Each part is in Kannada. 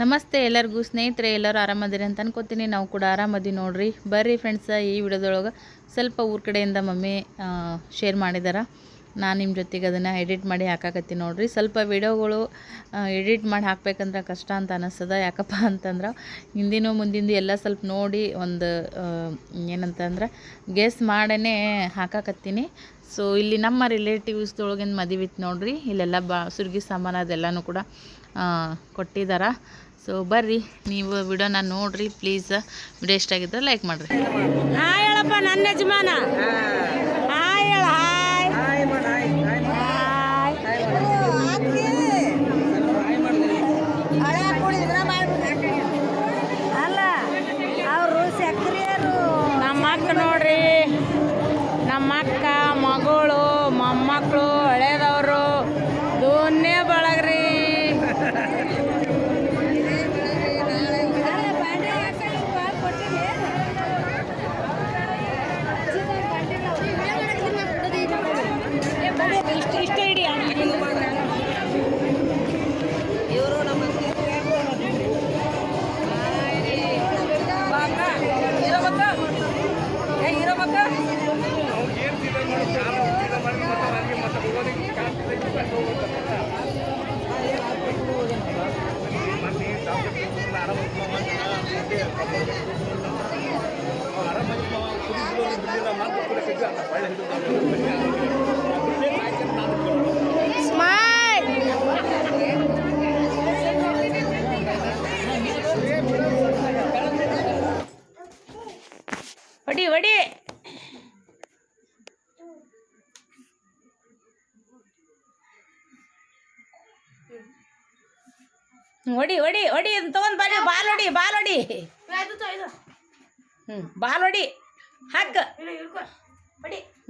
ನಮಸ್ತೆ ಎಲ್ಲರಿಗೂ ಸ್ನೇಹಿತರೆ, ಎಲ್ಲರೂ ಆರಾಮದಿರಿ ಅಂತ ಅನ್ಕೋತೀನಿ. ನಾವು ಕೂಡ ಆರಾಮದಿ ನೋಡ್ರಿ. ಬರ್ರಿ ಫ್ರೆಂಡ್ಸ ಈ ವಿಡಿಯೋದೊಳಗೆ ಸ್ವಲ್ಪ ಊರ ಕಡೆಯಿಂದ ಮಮ್ಮಿ ಶೇರ್ ಮಾಡಿದಾರ. ನಾನು ನಿಮ್ಮ ಜೊತೆಗೆ ಅದನ್ನು ಎಡಿಟ್ ಮಾಡಿ ಹಾಕಾಕತ್ತಿ ನೋಡ್ರಿ. ಸ್ವಲ್ಪ ವಿಡಿಯೋಗಳು ಎಡಿಟ್ ಮಾಡಿ ಹಾಕ್ಬೇಕಂದ್ರೆ ಕಷ್ಟ ಅಂತ ಅನ್ನಿಸ್ತದ ಯಾಕಪ್ಪ ಅಂತಂದ್ರೆ, ಹಿಂದಿನೂ ಮುಂದಿಂದು ಎಲ್ಲ ಸ್ವಲ್ಪ ನೋಡಿ ಒಂದು ಏನಂತಂದ್ರೆ ಗೆಸ್ ಮಾಡೇ ಹಾಕಾಕತ್ತೀನಿ. ಸೊ ಇಲ್ಲಿ ನಮ್ಮ ರಿಲೇಟಿವ್ಸ್ದೊಳಗಿನ ಮದುವೆ ಇತ್ತು ನೋಡ್ರಿ. ಇಲ್ಲೆಲ್ಲ ಬಾ, ಸುರ್ಗಿ ಸಾಮಾನು ಅದೆಲ್ಲನೂ ಕೂಡ ಕೊಟ್ಟಿದ್ದಾರ ಸೊ ಬರ್ರಿ ನೀವು ವಿಡಿಯೋನ ನೋಡ್ರಿ ಪ್ಲೀಸ್ ವಿಡಿಯೋ ಇಷ್ಟ ಆಗಿದ್ರೆ ಲೈಕ್ ಮಾಡ್ರಿ. ಹಾಂ ಹೇಳಪ್ಪ ನನ್ನ ಯಜಮಾನ. ಹೊಡಿ ಹೊಡಿ ಹೊಡಿ ಹೊಡಿ ತಗೊಂಡ್ ಬನ್ನಿ ಬಾಲ್ ಹೊಡಿ ಬಾಲ್ ಹೊಡಿ ಹ್ಞೂ ಬಾಲ್ ಹೊಡಿ ಹಾಕ.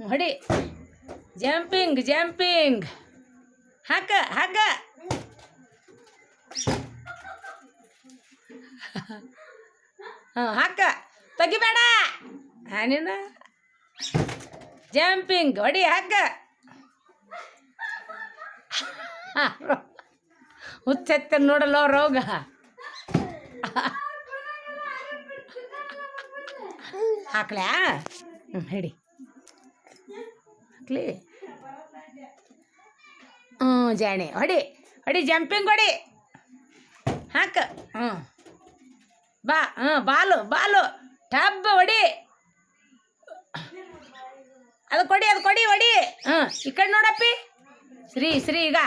ಹೊಡಿ ಜಂಪಿಂಗ್ ಜಂಪಿಂಗ್ ಹಾಕ ಹಗ್ಗ ಹಾಂ ತಗಿಬೇಡ ತೆಗಿಬೇಡ. ಹಾನಿನ ಜಂಪಿಂಗ್ ಹೊಡಿ ಹಗ್ಗ. ಹುಚ್ಚೆತ್ತ ನೋಡಲ್ಲ ರೋಗ. ಹಾಕ್ಲ್ಯಾ ಹ್ಞೂ ಹಿಡಿ. ಹಾಕ್ಲಿ. ಹ್ಞೂ ಜಾಣೆ. ಹೊಡಿ. ಹೊಡಿ ಜಂಪಿಂಗ್ ಹೊಡಿ. ಹಾಕ. ಹ್ಞೂ ಬಾ ಹ್ಞೂ ಬಾಲು ಬಾಲು. ಟಬ್ ಹೊಡಿ. ಅದು ಕೊಡಿ ಅದು ಕೊಡಿ ಹೊಡಿ ಹ್ಞೂ ಈ ಕಡೆ ನೋಡಪ್ಪಿ. ಶ್ರೀ ಶ್ರೀ ಈಗ.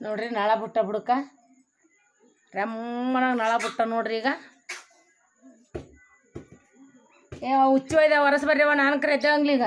ನೋಡ್ರಿ ನಳ ಬುಟ್ಟ ಬುಡಕ. ರಮ್ಮನ ನಳ ಬುಟ್ಟ ನೋಡ್ರಿ ಈಗ. ಏ ಹುಚ್ಚು ಒಯ್ದ ಹೊರಸ್ ಬರ್ರಿವ ನಾನು ಕರೆ ಎದ್ದಂಗ್ಲಿ ಈಗ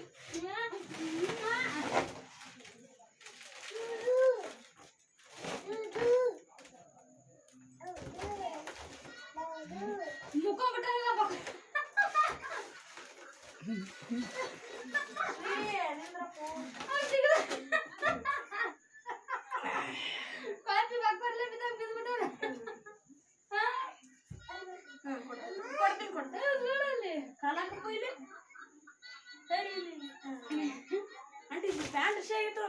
ಇಲ್ಲಿ ಒಯ್ದ ನೋಡಿ ಇಲ್ಲೆಲ್ಲಿ ಐತವ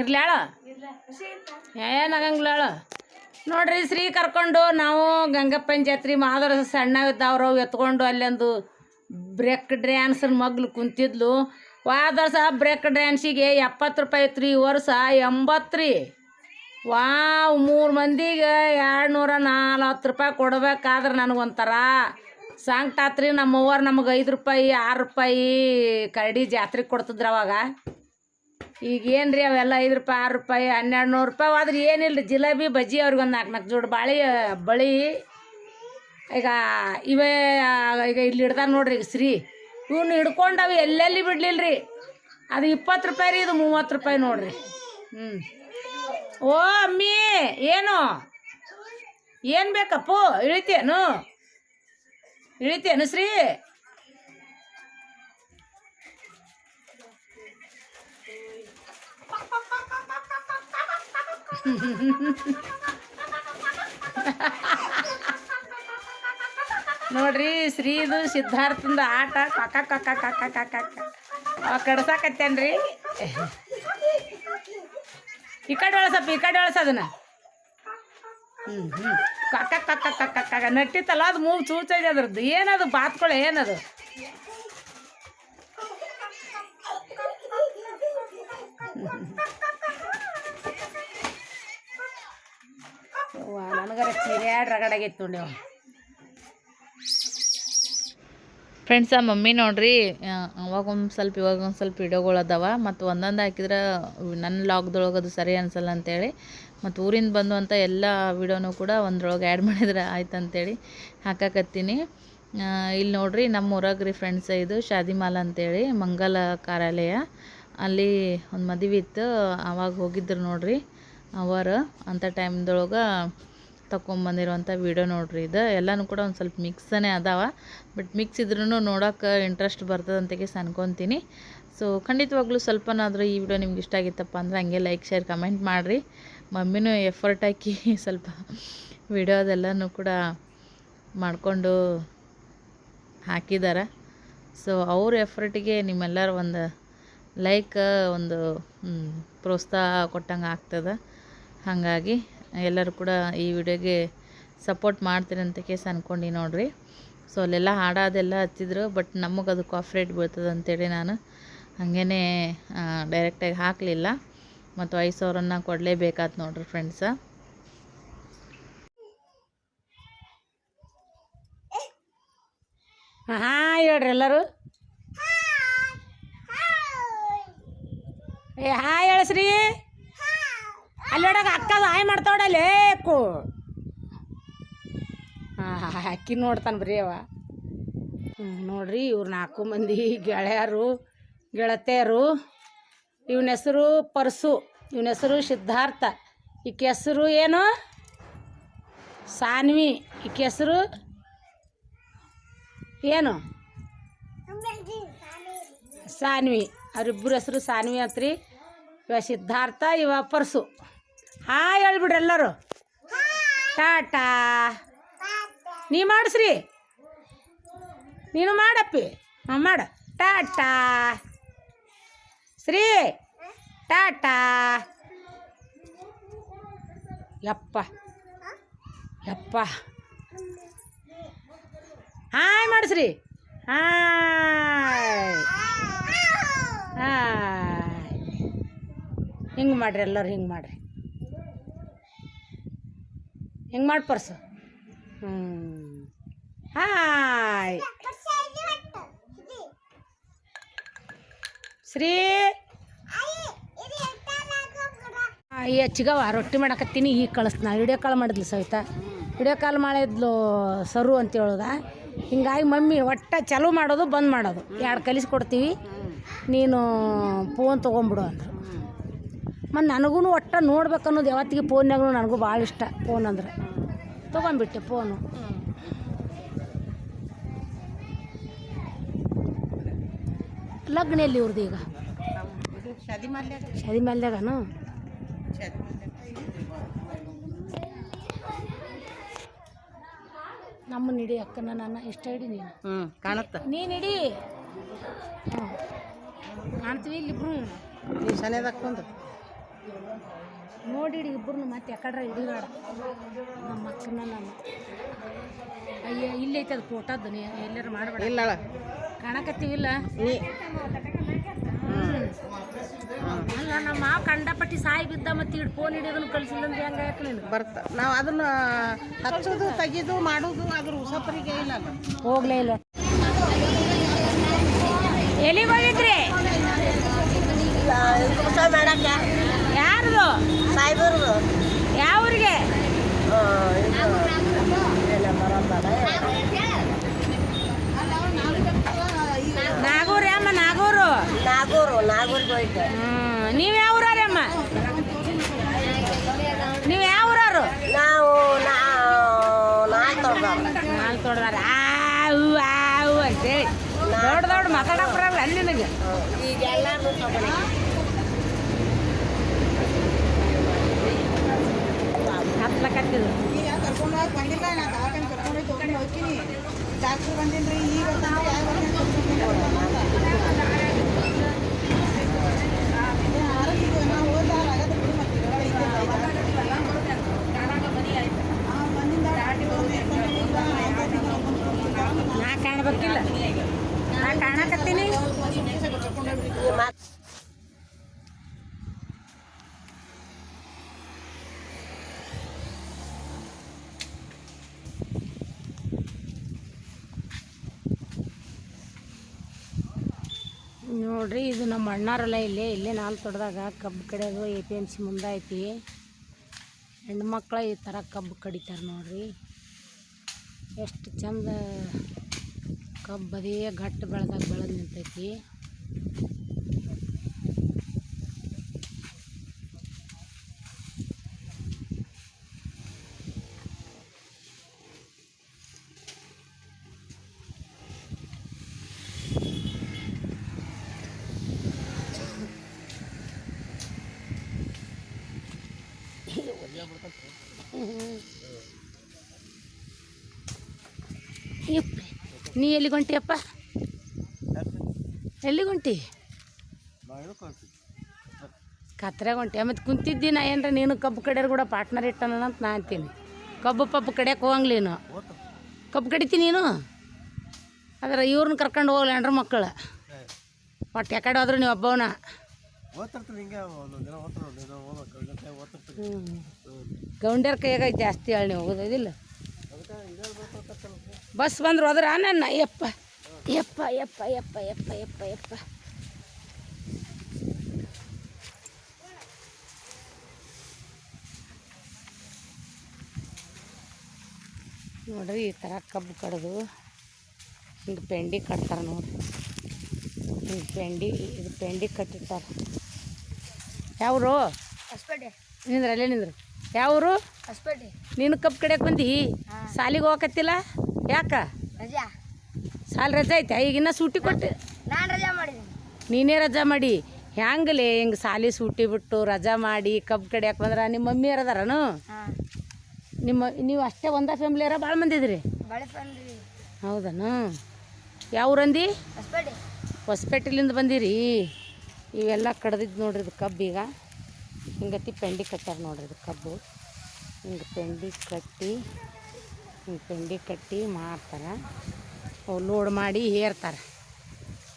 ಇರ್ಲ್ಯಾಳ? ಏನಾಗಂಗ್ಲಾಳ. ನೋಡ್ರಿ ಶ್ರೀ ಕರ್ಕೊಂಡು ನಾವು ಗಂಗಪ್ಪನ ಜಾತ್ರೆ ಮಾದರ ಸಣ್ಣವಿದ್ದವ್ರು ಎತ್ಕೊಂಡು ಅಲ್ಲೊಂದು ಬ್ರೇಕ್ ಡ್ಯಾನ್ಸ್ ಮಗ್ಲು ಕುಂತಿದ್ಲು. ವಾದ ವರ್ಷ ಬ್ರೇಕ್ ಡ್ಯಾನ್ಸಿಗೆ ಎಪ್ಪತ್ತು ರೂಪಾಯಿ ಐತ್ರಿ ಈ ವರ್ಷ ಎಂಬತ್ತು ರೀ ವಾವ್ ಮೂರು ಮಂದಿಗೆ ಎರಡು ನೂರ ನಲ್ವತ್ತು ರೂಪಾಯಿ ಕೊಡ್ಬೇಕಾದ್ರೆ ನನಗೊಂಥರ. ಸಂಕಟ ಆತ್ರಿ ನಮಗೆ ಐದು ರೂಪಾಯಿ ಆರು ರೂಪಾಯಿ ಕರಡಿ ಜಾತ್ರೆಗೆ ಕೊಡ್ತಿದ್ರು ಅವಾಗ. ಈಗ ಏನು ರೀ ಅವೆಲ್ಲ ಐದು ರೂಪಾಯಿ, ಆರು ರೂಪಾಯಿ, ಹನ್ನೆರಡು ನೂರು ರೂಪಾಯಿ ಆದ್ರೆ ಏನಿಲ್ಲ ರೀ ಜಿಲೇಬಿ, ಬಜ್ಜಿ ಅವ್ರಿಗೆ ಒಂದು ನಾಲ್ಕು ನಾಲ್ಕು ಜೋಡಿ ಬಾಳೆ, ಬಳಿ. ಈಗ ಇವೇ ಈಗ ಇಲ್ಲಿ ಹಿಡ್ದಾರ ನೋಡ್ರಿ ಈಗ ಶ್ರೀ. ಇವನು ಹಿಡ್ಕೊಂಡವು ಎಲ್ಲೆಲ್ಲಿ ಬಿಡ್ಲಿಲ್ಲ ರೀ ಅದು ಇಪ್ಪತ್ತು ರೂಪಾಯಿ ರೀ, ಇದು ಮೂವತ್ತು ರೂಪಾಯಿ ನೋಡ್ರಿ. ಹ್ಞೂ ಓ, ಅಮ್ಮಿ, ಏನು? ಏನು ಬೇಕಪ್ಪು? ಇಳಿತೇನು? ಇಳಿತೇನು ಶ್ರೀ? ನೋಡ್ರಿ, ಶ್ರೀದು ಸಿದ್ಧಾರ್ಥಂದ ಆಟ ಕಕ್ಕ ಕಕ್ಕ ಕಕ್ಕ ಕಕ್ಕ ಕಡ್ಸಾಕತ್ತೇನ್ರಿ? ಈ ಕಡೆ ಒಳಸಪ್ಪ, ಈ ಕಡೆ ಒಳಸ ಅದನ್ನ. ಹ್ಞೂ ಹ್ಞೂ ಕಕ್ಕ ಕಕ್ಕ ಕಕ್ಕ ಕಕ್ಕ. ನಟ್ಟಿತ್ತಲ್ಲ, ಅದು ಮೂಗು ಚೂಚೈದೆ ಅದ್ರದ್ದು. ಏನದು ಬಾತ್ಕೊಳೆ, ಏನದು? ನನಗರ ರಗಡಾಗೈತೆ ನೋಡಿ ಫ್ರೆಂಡ್ಸ್ ಆ ಮಮ್ಮಿ ನೋಡ್ರಿ ಅವಾಗ ಒಂದು ಸ್ವಲ್ಪ, ಇವಾಗ ಒಂದು ಸ್ವಲ್ಪ ವಿಡಿಯೋಗಳು ಅದಾವ. ಮತ್ತು ಒಂದೊಂದು ಹಾಕಿದ್ರೆ ನನ್ನ ಲಾಗ್ದೊಳಗೆ ಅದು ಸರಿ ಅನ್ಸಲ್ಲ ಅಂತೇಳಿ. ಮತ್ತು ಊರಿಂದ ಬಂದು ಅಂತ ಎಲ್ಲ ವಿಡಿಯೋನು ಕೂಡ ಒಂದ್ರೊಳಗೆ ಆ್ಯಡ್ ಮಾಡಿದ್ರೆ ಆಯ್ತು ಅಂತೇಳಿ ಹಾಕಾಕತ್ತೀನಿ. ಇಲ್ಲಿ ನೋಡ್ರಿ ನಮ್ಮ ಊರಾಗ ರೀ ಫ್ರೆಂಡ್ಸ್ ಇದು ಶಾದಿಮಾಲ ಅಂತೇಳಿ, ಮಂಗಲ ಕಾರ್ಯಾಲಯ. ಅಲ್ಲಿ ಒಂದು ಮದುವೆ ಇತ್ತು, ಅವಾಗ ಹೋಗಿದ್ರು ನೋಡ್ರಿ. ಅವರ ಅಂಥ ಟೈಮ್ದೊಳಗೆ ತಗೊಂಬಂದಿರುವಂಥ ವಿಡಿಯೋ ನೋಡ್ರಿ ಇದು. ಎಲ್ಲನೂ ಕೂಡ ಒಂದು ಸ್ವಲ್ಪ ಮಿಕ್ಸನೇ ಅದಾವ. ಬಟ್ ಮಿಕ್ಸ್ ಇದ್ರೂ ನೋಡೋಕೆ ಇಂಟ್ರೆಸ್ಟ್ ಬರ್ತದೆ ಅಂತ ಕೇಸ್ ಅನ್ಕೊತೀನಿ ಸೊ ಖಂಡಿತವಾಗ್ಲೂ ಸ್ವಲ್ಪನಾದರೂ ಈ ವಿಡಿಯೋ ನಿಮ್ಗೆ ಇಷ್ಟ ಆಗಿತ್ತಪ್ಪ ಅಂದ್ರೆ ಹಂಗೆ ಲೈಕ್ ಶೇರ್ ಕಮೆಂಟ್ ಮಾಡಿರಿ. ಮಮ್ಮಿನೂ ಎಫರ್ಟ್ ಹಾಕಿ ಸ್ವಲ್ಪ ವಿಡಿಯೋದೆಲ್ಲನೂ ಕೂಡ ಮಾಡಿಕೊಂಡು ಹಾಕಿದ್ದಾರೆ ಸೊ ಅವ್ರ ಎಫರ್ಟಿಗೆ ನಿಮ್ಮೆಲ್ಲರ ಒಂದು ಲೈಕ್ ಒಂದು ಪ್ರೋತ್ಸಾಹ ಕೊಟ್ಟಂಗೆ ಆಗ್ತದೆ. ಹಾಗಾಗಿ ಎಲ್ಲರೂ ಕೂಡ ಈ ವಿಡಿಯೋಗೆ ಸಪೋರ್ಟ್ ಮಾಡ್ತೀರಂತ ಅಂತ ಕೇಸ್ ಅಂದ್ಕೊಂಡು ನೋಡ್ರಿ. ಸೊ ಅಲ್ಲೆಲ್ಲ ಹಾಡೋದೆಲ್ಲ ಹಚ್ಚಿದ್ರು ಬಟ್ ನಮಗೆ ಅದು ಕಾಫ್ರೇಟ್ ಬೀಳ್ತದೆ ಅಂತೇಳಿ ನಾನು ಹಾಗೇ ಡೈರೆಕ್ಟಾಗಿ ಹಾಕಲಿಲ್ಲ. ಮತ್ತು ಐದು ಸಾವಿರನ್ನ ಕೊಡಲೇಬೇಕಾಯ್ತು ನೋಡ್ರಿ ಫ್ರೆಂಡ್ಸ ಹಾಂ ಹೇಳ್ರಿ ಎಲ್ಲರೂ. ಏ ಹಾಯ್ ಹೇಳ್ಸ್ರಿ. ಅಲ್ಲಿ ನೋಡಾಗ ಸಹಾಯ ಹಾಯ್ ಮಾಡ್ತಾವಡಲ್ಲೇ ಕೋ ಹಾಂ, ಅಕ್ಕಿ ನೋಡ್ತಾನೆ ಬರೀ ಅವ. ನೋಡ್ರಿ ಇವ್ರು ನಾಲ್ಕು ಮಂದಿ ಗೆಳೆಯರು, ಗೆಳತಿಯರು. ಇವನ ಹೆಸರು ಪರ್ಸು, ಇವನ ಹೆಸರು ಸಿದ್ಧಾರ್ಥ. ಈಕೆ ಹೆಸರು ಏನು? ಸಾನ್ವಿ. ಈಕೆ ಹೆಸರು ಏನು? ಸಾನ್ವಿ. ಅವ್ರಿಬ್ಬರ ಹೆಸರು ಸಾನ್ವಿ ಅಂತ್ರಿ. ಇವ ಸಿದ್ಧಾರ್ಥ, ಇವ ಪರ್ಸು. ಹಾಯ್ ಹೇಳ್ಬಿಡ್ರಿ ಎಲ್ಲರೂ. ಟಾಟಾ. ನೀ ಮಾಡಿಸ್ರಿ. ನೀನು ಮಾಡಪ್ಪಿ. ಹಾಂ ಮಾಡ. ಟಾಟಾ. ಶ್ರೀ. ಟಾಟಾ. ಯಪ್ಪ. ಯಪ್ಪ. ಹಾಯ್ ಮಾಡಿಸ್ರಿ. ಹಾಯ್. ಹಾಯ್. ಹಿಂಗೆ ಮಾಡ್ರಿ ಎಲ್ಲರೂ ಹಿಂಗೆ ಮಾಡ್ರಿ. ಹಿಂಗೆ ಮಾಡಿ ಪರ್ಸು? ಹ್ಞೂ ಹಾಯ್. ಶ್ರೀ. ಈ ಹೆಚ್ಚಿಗವ ರೊಟ್ಟಿ ಮಾಡಕತ್ತೀನಿ. ಈಗ ಕಳಿಸ್ತೀನಿ. ವಿಡಿಯೋ ಕಾಲ್ ಮಾಡಿದ್ಲು ಸವಿತಾ. ವಿಡಿಯೋ ಕಾಲ್ ಮಾಡಿದ್ಲು ಸರು ಅಂತ ಹೇಳೋದ? ಹಿಂಗಾಗಿ ಮಮ್ಮಿ ಒಟ್ಟ ಚಾಲು ಮಾಡೋದು, ಬಂದ್ ಮಾಡೋದು. ಎರಡು ಕಲಿಸ್ಕೊಡ್ತೀವಿ ನೀನು ಫೋನ್ ತೊಗೊಂಬಿಡು ಅಂದರು. ಮತ್ತು ನನಗೂ ಒಟ್ಟ ನೋಡ್ಬೇಕು ಅನ್ನೋದು ಯಾವತ್ತಿಗೆ ಫೋನ್ಯಾಗೂ ನನಗೂ ಭಾಳ ಇಷ್ಟ ಫೋನ್ ಅಂದ್ರೆ. ತೊಗೊಂಬಿಟ್ಟೆ ಫೋನು. ಲಗ್ನ ಎಲ್ಲಿ ಇವ್ರದ್ದು ಈಗ? ಶಾದಿ ಮೇಲ್ದಾಗನು ನಮ್ಮ ನಿಡಿ ಅಕ್ಕನ ನನ್ನ ಇಷ್ಟ ಹಿಡಿ ನೀನು. ಕಾಣುತ್ತ. ನೀನು ಹಿಡಿ ಹ್ಞೂ ಕಾಣ್ತೀವಿ ಇಲ್ಲಿಬ್ರು. ನೀವು ಸನೇದಾಗ ಕುಂದ್ರು ಇಬ್ಬರು ಮತ್ತೆ ಯಾಕಡ್ರ ಹಿಡಿದಾಡ ನಮ್ಮ ಅಕ್ಕನ ನಾನು. ಅಯ್ಯ ಇಲ್ಲೈತೆ ಅದು ಫೋಟೋದು ನೀ ಎಲ್ಲಾರು ಮಾಡಬೇಡ. ಇಲ್ಲ ಕಾಣಕತ್ತೀವಿಲ್ಲ? ಅಲ್ಲ ನಮ್ಮ ಮಾವ ಕಂಡಪಟ್ಟಿ ಸಾಯಿ ಬಿದ್ದ ಮತ್ತೆ ಇಡ್ ಫೋನ್ ಹಿಡಿಯೋದನ್ನು ಕಳಿಸಿಲ್ಲ ಅಂದ್ರೆ ಹೆಂಗ ಯಾಕೆ ನೀನು? ಬರ್ತ. ನಾವು ಅದನ್ನ ಹಚ್ಚೋದು ತೆಗಿದು ಮಾಡೋದು ಅದ್ರ ಉಸಪರಿಗೆ ಇಲ್ಲ. ಹೋಗ್ಲೇ ಇಲ್ಲ. ಎಲ್ಲಿಗೆ ಹೋಗಿದ್ರಿ? ಯಾರ್ದು? ಯಾವ ಊರಿಗೆ? ನಾಗೂರಿ ಅಮ್ಮ ನಾಗೂರು? ನಾಗೂರು ನಾಗೂರಿಗೆ ಹೋಯ್ತು. ಹ್ಮ್ ನೀವ್ ಯಾವ ಊರಮ್ಮ ಅಮ್ಮ ನೀವ್ ಯಾವ ಊರವ್ರು? ನಾವು ನಾಲ್ಕು ತೊಡ್ದ ನಾಲ್ ತೊಡ್ದಾರ ಆವು ಆವು ಅಂತೇಳಿ. ದೊಡ್ಡ ದೊಡ್ಡ ಮಾತಾಡಕ್ ಬರಲ್ಲ ಅಲ್ಲಿ ನಿನಗೆ. ಈಗ ಎಲ್ಲಾರು ಹತ್ಲಕತ್ತಿದ್ರು ಈಗ ಕರ್ಕೊಂಡು ಹೋಗಿ ಬಂದಿಲ್ಲ ನಾ ದವಾಖಾನೆ ಕರ್ಕೊಂಡು ಹೋಗಿ ತಗೊಂಡು ಹೋಗ್ತೀನಿ. ಡಾಕ್ಟ್ರ್ ಬಂದಿನ್ರಿ ಈಗ ಆರೋಗ್ಯ ನಾವು ಹೋದಾಗ ಆಗತ್ತೆ ಬಿಡು ಮತ್ತೆ ಇದ್ರೊಳಗೆ ಐತೆ ಆ, ಬಂದಿಂದ ನಾ ಕಾಣ್ಬೇಕಿಲ್ಲ ನಾ ಕಾಣಕತ್ತೀನಿ ನೋಡ್ರಿ, ಇದು ನಮ್ಮ ಅಣ್ಣಾರಲ್ಲ ಇಲ್ಲೇ ಇಲ್ಲೇ ನಾಲ್ ತೊಡ್ದಾಗ ಕಬ್ಬು ಕಡಿಯೋದು ಎ ಪಿ ಎಂ ಸಿ ಮುಂದೆ ಐತಿ ಹೆಣ್ಮಕ್ಳು ಈ ಥರ ಕಬ್ಬು ಕಡಿತಾರೆ ನೋಡ್ರಿ. ಎಷ್ಟು ಚಂದ ಕಬ್ಬು ಅದೇ ಗಟ್ಟು ಬೆಳೆದಾಗ ಬೆಳೆದು ನಿಂತೈತಿ. ನೀ ಎಲ್ಲಿಗೆ ಹೊಂಟಿಯಪ್ಪ ಎಲ್ಲಿಗೆ ಹೊಂಟಿ? ಕತ್ರಾಗ ಹೊಂಟಿ. ಮತ್ತು ಕುಂತಿದ್ದಿ ನಾ ಏನ್ರ ನೀನು ಕಬ್ಬು ಕಡಿಯೋರು ಕೂಡ ಪಾರ್ಟ್ನರ್ ಇಟ್ಟನ ಅಂತ ನಾ ಅಂತೀನಿ. ಕಬ್ಬು ಪಬ್ಬು ಕಡಿಯಕ್ಕೆ ಹೋಗಂಗ್ಲಿ ನೀನು. ಕಬ್ಬು ಕಡಿತೀನಿ ನೀನು? ಆದ್ರೆ ಇವ್ರನ್ನ ಕರ್ಕೊಂಡು ಹೋಗ್ಲೇನ್ರ ಮಕ್ಕಳು ಒಟ್ಟು ಯಾಕಡೆ ಹೋದ್ರು ನೀವು ಒಬ್ಬವನ. ಗೌಂಡ್ಯರ ಕೈಯಾಗ ಜಾಸ್ತಿ ಹಳ್ಳಿ ಹೋಗೋದಿಲ್ಲ ಬಸ್ ಬಂದ್ರೆ ಹೋದ್ರ ನನ್ನ ಯಪ್ಪ ಯಪ್ಪ ಯಪ್ಪ ಯಪ್ಪ ಯಪ್ಪ ಯಪ್ಪ ಯಪ್ಪ. ನೋಡ್ರಿ ಈ ಥರ ಕಬ್ಬು ಕಡ್ದು ಹಿಂಗೆ ಪೆಂಡಿ ಕಟ್ತಾರೆ ನೋಡ್ರಿ ಹಿಂಗೆ ಪೆಂಡಿ ಇದು ಪೆಂಡಿ ಕಟ್ಟಿರ್ತಾರೆ ಯಾವ್ರು? ಹೊಸಪೇಟೆ. ನಿಂದ್ರ ಅಲ್ಲೇ ನಿಂದ್ರ. ಯಾವ್ರು? ಹೊಸಪೇಟೆ. ನೀನು ಕಬ್ಬು ಕಡಿಯಕ್ಕೆ ಬಂದಿ? ಸಾಲಿಗೆ ಹೋಗಕತ್ತಿಲ್ಲ? ಯಾಕ? ರಜಾ. ಸಾಲ ರಜೆ ಐತೆ. ಈಗಿನ್ನ ಸೂಟಿ ಕೊಟ್ಟು. ನಾನು ರಜಾ ಮಾಡಿದ್ದೀನಿ. ನೀನೇ ರಜಾ ಮಾಡಿ. ಹ್ಯಾಂಗಲೇ ಹಿಂಗೆ ಸಾಲಿ ಸೂಟಿ ಬಿಟ್ಟು ರಜಾ ಮಾಡಿ ಕಬ್ಬು ಕಡಿಯಕ್ಕೆ ಬಂದ್ರೆ? ನಿಮ್ಮ ಮಮ್ಮಿ ಅದಾರನು? ನಿಮ್ಮ ನೀವು ಅಷ್ಟೇ ಒಂದೇ ಫ್ಯಾಮಿಲಿಯರ ಭಾಳ ಮಂದಿ ಇದ್ರಿ? ಹೌದನಾ ಯಾವ್ರಂದಿ ಹೌದನು? ಯಾವ ಊರಂದಿ? ಹೊಸಪೇಟೆ. ಹೊಸಪೇಟೆಲಿಂದ ಬಂದಿರಿ. ಇವೆಲ್ಲ ಕಡ್ದಿದ್ದು ನೋಡ್ರಿ ಇದು ಕಬ್ಬು ಈಗ. ಹಿಂಗತಿ ಪೆಂಡಿ ಕಟ್ಟಾರ ನೋಡ್ರಿ ಇದು ಕಬ್ಬು. ಹಿಂಗೆ ಪೆಂಡಿ ಕಟ್ಟಿ, ಹಿಂಗೆ ಪೆಂಡಿ ಕಟ್ಟಿ ಮಾರ್ತಾರೆ ಅವು ಲೋಡ್ ಮಾಡಿ ಹೇರ್ತಾರೆ.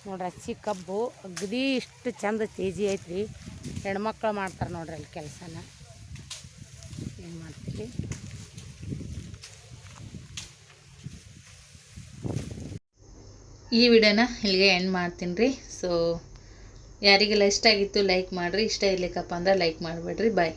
ನೋಡ್ರಿ ಹಚ್ಚಿ ಕಬ್ಬು, ಅಗದಿ ಇಷ್ಟು ಚಂದ ತೇಜಿ ಐತ್ರಿ. ಹೆಣ್ಮಕ್ಳು ಮಾಡ್ತಾರೆ ನೋಡ್ರಿ ಅಲ್ಲಿ ಕೆಲಸನ. ಏನು ಮಾಡ್ತೀವಿ ಈ ವಿಡಿಯೋನ ಇಲ್ಲಿಗೆ ಎಂಡ್ ಮಾಡ್ತೀನಿ ರೀ. ಸೊ ಯಾರಿಗೆಲ್ಲ ಇಷ್ಟ ಆಗಿತ್ತು ಲೈಕ್ ಮಾಡಿರಿ ಇಷ್ಟ ಇರ್ಲಿಕ್ಕಪ್ಪ ಅಂದ್ರೆ ಲೈಕ್ ಮಾಡಿಬಿಡ್ರಿ ಬಾಯ್